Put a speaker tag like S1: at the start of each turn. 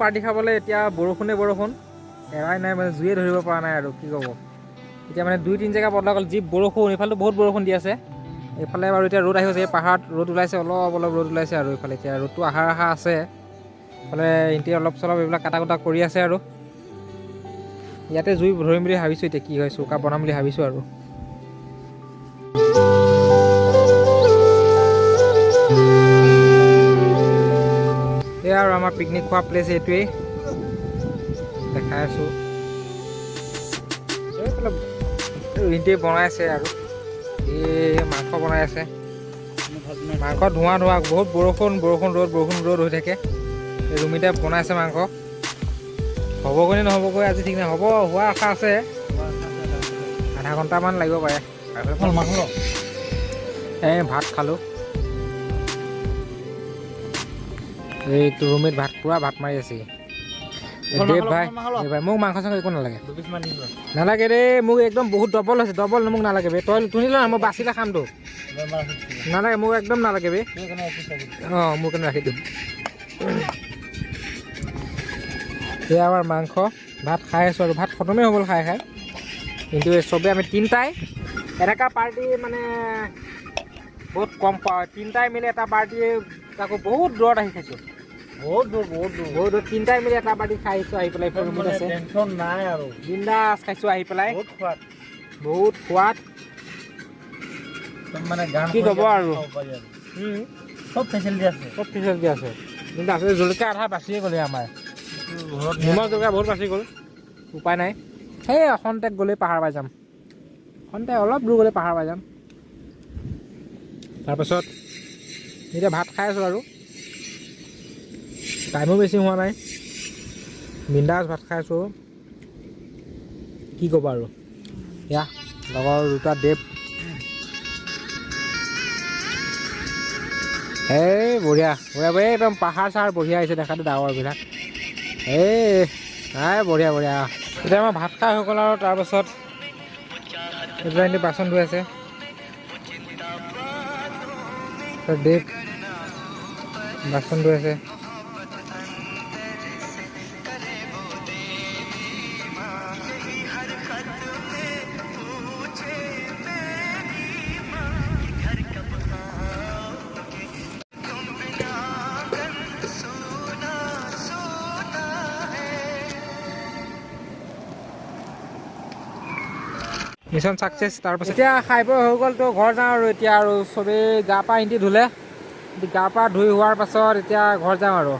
S1: Party খাবলৈ, এতিয়া বৰষুণে বৰষুণ। এৰাই নাই মানে জুয়ে ধৰিব পৰা নাই আৰু, কি ক'ব। এতিয়া মানে দুই তিনি জেগা বদলা গ'ল যি বৰষুণ এইফালেতো বহুত বৰষুণ দি আছে। এইফালে বাৰু এতিয়া ৰ'দ আহিব চাগে পাহাৰত ৰ'দ ওলাইছে, অলপ অলপ ৰ'দ ওলাইছে আৰু এইফালে। এতিয়া ৰ'দটো আহাৰ আশা আছে। এইফালে এতিয়া অলপ চলপ এইবিলাক কাটা কুটা কৰি আছে আৰু। ইয়াতে জুই ধৰিম বুলি ভাবিছোঁ, এতিয়া কি হয় চৌকা বনাম বুলি ভাবিছোঁ আৰু। আমাৰ পিকনিক খোৱা প্লেচ এইটোৱেই। দেখাই আছোঁ। ৰিণ্টিয়ে বনাই আছে আৰু। এই মাংস বনাই আছে। মাংস ধোঁৱা ধোঁৱা বহুত বৰষুণ বৰষুণ ৰ'দ বৰষুণ ৰ'দ হৈ থাকে। ৰুমিতে বনাইছে মাংস। হ'বগৈ নে নহ'বগৈ আজি ঠিক নাই। হ'ব হোৱা আশা আছে। আধা ঘণ্টামান লাগিব পাৰে। এই ভাত খালোঁ। এইটো ৰুমিত ভাত পূৰা ভাত মাৰি আছে। এই দেৱ ভাই দেৱ ভাই মোক মাংস চাংস একো নালাগে। নালাগে দেই মোক একদম বহুত ডবল হৈছে ডবল মোক নালাগে বে। তই তুনি ল মই বাচিলে খামতো। নালাগে মোক একদম নালাগে বে। অঁ মোৰ কাৰণে ৰাখি দিম। এয়া আমাৰ মাংস ভাত খাই আছোঁ আৰু। ভাত খতমেই হৈ গ'ল খাই খাই। কিন্তু এই চবেই আমি তিনিটাই এনেকুৱা পাৰ্টি মানে বহুত কম হয় তিনিটাই মিলি এটা পাৰ্টি তাকো বহুত দূৰত আহি খাইছোঁ।
S2: বহুত দূৰ বহুত দূৰ।
S1: বহুত দূৰ তিনিটাই মিলি এটা পাৰ্টি খাই আহিছোঁ আহি পেলাই এইফালে ৰুমত আছে।
S2: টেনশ্যন নাই আৰু।
S1: বিন্দাছ খাইছোঁ আহি পেলাই।
S2: বহুত সোৱাদ।
S1: বহুত সোৱাদ।
S2: মানে গান
S1: কি ক'ব আৰু?
S2: চব ফেচিলিটি আছে।
S1: চব ফেচিলিটি আছে। কিন্তু আছে জলকীয়া আধা বাচিয়ে গ'লে আমাৰ।
S2: ঘৰত
S1: নিমখ জলকীয়া বহুত বাচি গ'ল। উপায় নাই। সেই খন্তেক গ'লেই পাহাৰ পাই যাম। খন্তেক অলপ দূৰ গ'লে পাহাৰ পাই যাম। তাৰপাছত? এতিয়া ভাত খাই আছোঁ আৰু। টাইমো বেছি হোৱা নাই। বিন্দাছ ভাত খাই আছোঁ। কি ক'বা আৰু। এয়া, লগৰ দুটা দেৱ। এই, বঢ়িয়া। বঢ়িয়া বঢ়িয়া, একদম পাহাৰ চাহাৰ বঢ়িয়া আহিছে দেখাটো ডাঙৰবিলাক এই নাই বঢ়িয়া বঢ়িয়া। এতিয়া আমাৰ ভাত খাই হৈ গ'ল আৰু তাৰপাছত বাচন ধুই আছে। তাৰপিছত ডেক বাচন ধুই মিছন ছাকচেছ তাৰপাছত এতিয়া খাই বৈ হৈ গ'লতো ঘৰ যাওঁ আৰু এতিয়া আৰু চবেই গা পা ইহঁতি ধুলে। গা পা ধুই হোৱাৰ পাছত এতিয়া ঘৰ যাওঁ আৰু।